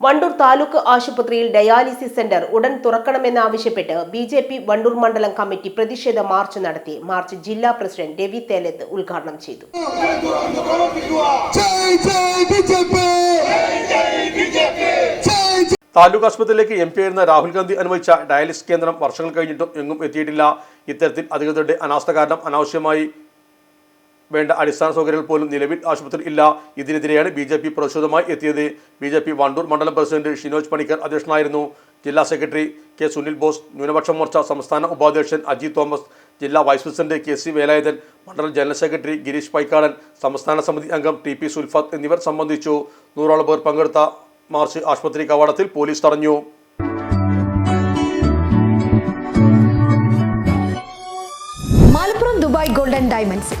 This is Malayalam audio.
വണ്ടൂർ താലൂക്ക് ആശുപത്രിയിൽ ഡയാലിസിസ് സെന്റർ ഉടൻ തുറക്കണമെന്നാവശ്യപ്പെട്ട് ബി ജെ പി വണ്ടൂർ മണ്ഡലം കമ്മിറ്റി പ്രതിഷേധ മാർച്ച് നടത്തി. മാർച്ച് ജില്ലാ പ്രസിഡന്റ് രവി തേലത്ത് ഉദ്ഘാടനം ചെയ്തു. താലൂക്ക് ആശുപത്രിയിലേക്ക് എം പി ആയിരുന്ന രാഹുൽ ഗാന്ധി അനുവദിച്ച ഡയാലിസിസ് കേന്ദ്രം വർഷങ്ങൾ കഴിഞ്ഞിട്ടും എങ്ങും എത്തിയിട്ടില്ല. ഇത്തരത്തിൽ അധികൃതരുടെ അനാസ്ഥ കാരണം അനാവശ്യമായി വേണ്ട അടിസ്ഥാന സൗകര്യങ്ങൾ പോലും നിലവിൽ ആശുപത്രി ഇല്ല. ഇതിനെതിരെയാണ് ബി ജെ പി പ്രതിഷേധമായി എത്തിയത്. ബി ജെ പി വണ്ടൂർ മണ്ഡലം പ്രസിഡന്റ് ഷിനോജ് പണിക്കർ അധ്യക്ഷനായിരുന്നു. ജില്ലാ സെക്രട്ടറി കെ സുനിൽ ബോസ് ന്യൂനപക്ഷ മോർച്ച സംസ്ഥാന ഉപാധ്യക്ഷൻ അജി തോമസ് ജില്ലാ vice president K C Velayudhan മണ്ഡലം ജനറൽ സെക്രട്ടറി ഗിരീഷ് പൈക്കാടൻ സംസ്ഥാന സമിതി അംഗം ടി പി സുൽഫത്ത് എന്നിവർ സംബന്ധിച്ചു. നൂറോളം പേർ പങ്കെടുത്ത മാർച്ച് ആശുപത്രി കവാടത്തിൽ പോലീസ് തടഞ്ഞു. മലപ്പുറം ദുബായ് ഗോൾഡൻ ഡയമണ്ട്സിൽ